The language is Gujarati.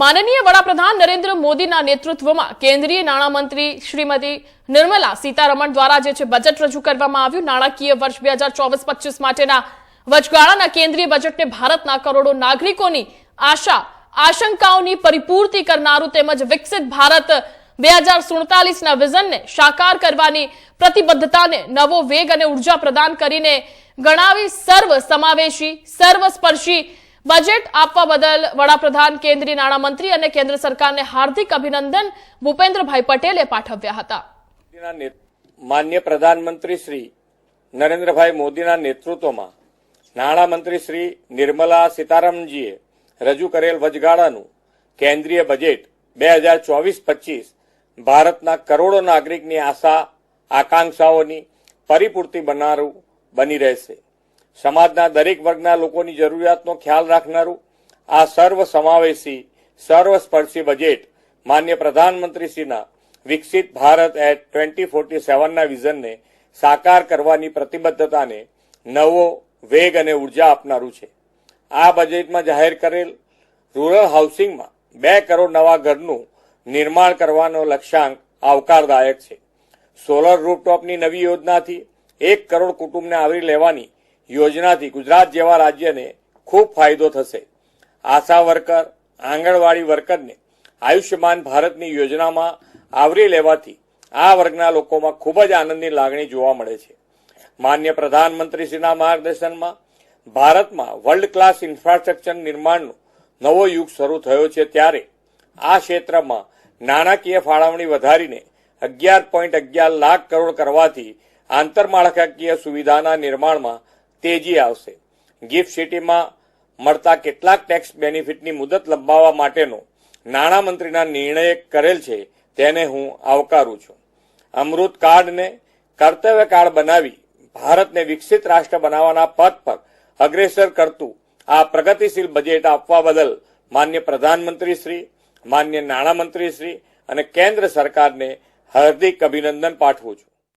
માનનીય વડાપ્રધાન નરેન્દ્ર મોદીના નેતૃત્વમાં કેન્દ્રીય નાણામંત્રી શ્રીમતી નિર્મલા સીતારમણ દ્વારા જે છે બજેટ રજૂ કરવામાં આવ્યું. નાણાકીય વર્ષ બે હજાર ચોવીસ પચીસ માટેના વચગાળાના કેન્દ્રીય બજેટને ભારતના કરોડો નાગરિકોની આશા, આશંકાઓની પરિપૂર્તિ કરનારું તેમજ વિકસિત ભારત બે હજાર સુડતાલીસના વિઝનને સાકાર કરવાની પ્રતિબદ્ધતાને નવો વેગ અને ઊર્જા પ્રદાન કરીને ગણાવી સર્વ સમાવેશી સર્વસ્પર્શી બજેટ આપવા બદલ વડાપ્રધાન, કેન્દ્રીય નાણામંત્રી અને કેન્દ્ર સરકારને હાર્દિક અભિનંદન ભૂપેન્દ્રભાઈ પટેલે પાઠવ્યા હતા. માન્ય પ્રધાનમંત્રી શ્રી નરેન્દ્રભાઈ મોદીના નેતૃત્વમાં નાણામંત્રી શ્રી નિર્મલા સીતારામનજીએ રજૂ કરેલ વચગાળાનું કેન્દ્રીય બજેટ બે હજાર ચોવીસ પચીસ ભારતના કરોડો નાગરિકની આશા, આકાંક્ષાઓની પરિપૂર્તિ બનારું, બની રહેશે. સમાજના દરેક વર્ગના લોકોની જરૂરિયાતનો ખ્યાલ રાખનારું આ સર્વ સમાવેશી, સર્વસ્પર્શી બજેટ માન્ય પ્રધાનમંત્રીશ્રીના વિકસિત ભારત એટ ટ્વેન્ટી ફોર્ટી સેવનના વિઝનને સાકાર કરવાની પ્રતિબદ્ધતાને નવો વેગ અને ઊર્જા આપનારું છે. આ બજેટમાં જાહેર કરેલ રૂરલ હાઉસિંગમાં બે કરોડ નવા ઘરનું નિર્માણ કરવાનો લક્ષ્યાંક આવકારદાયક છે. સોલર રૂફટોપની નવી યોજનાથી એક કરોડ કુટુંબને આવરી લેવાની યોજનાથી ગુજરાત જેવા રાજ્યને ખૂબ ફાયદો થશે. આશા વર્કર, આંગણવાડી વર્કરને આયુષ્યમાન ભારતની યોજનામાં આવરી લેવાથી આ વર્ગના લોકોમાં ખૂબ જ આનંદની લાગણી જોવા મળે છે. માન્ય પ્રધાનમંત્રીશ્રીના માર્ગદર્શનમાં ભારતમાં વર્લ્ડ ક્લાસ ઇન્ફ્રાસ્ટ્રક્ચર નિર્માણનો નવો યુગ શરૂ થયો છે ત્યારે આ ક્ષેત્રમાં નાણાકીય ફાળવણી વધારીને અગિયાર પોઈન્ટ અગિયાર લાખ કરોડ કરવાથી આંતરમાળખાકીય સુવિધાના નિર્માણમાં તેજી આવશે. ગિફ્ટ સિટીમાં મળતા કેટલાક ટેક્સ બેનિફિટની મુદત લંબાવવા માટેનો નાણામંત્રીના નિર્ણય કરેલ છે, તેને હું આવકારું છું. અમૃત કાર્ડને કર્તવ્ય કાર્ડ બનાવી ભારતને વિકસિત રાષ્ટ્ર બનાવવાના પથ પર અગ્રેસર કરતું આ પ્રગતિશીલ બજેટ આપવા બદલ માન્ય પ્રધાનમંત્રી શ્રી, માન્ય નાણામંત્રી શ્રી અને કેન્દ્ર સરકારને હાર્દિક અભિનંદન પાઠવું છું.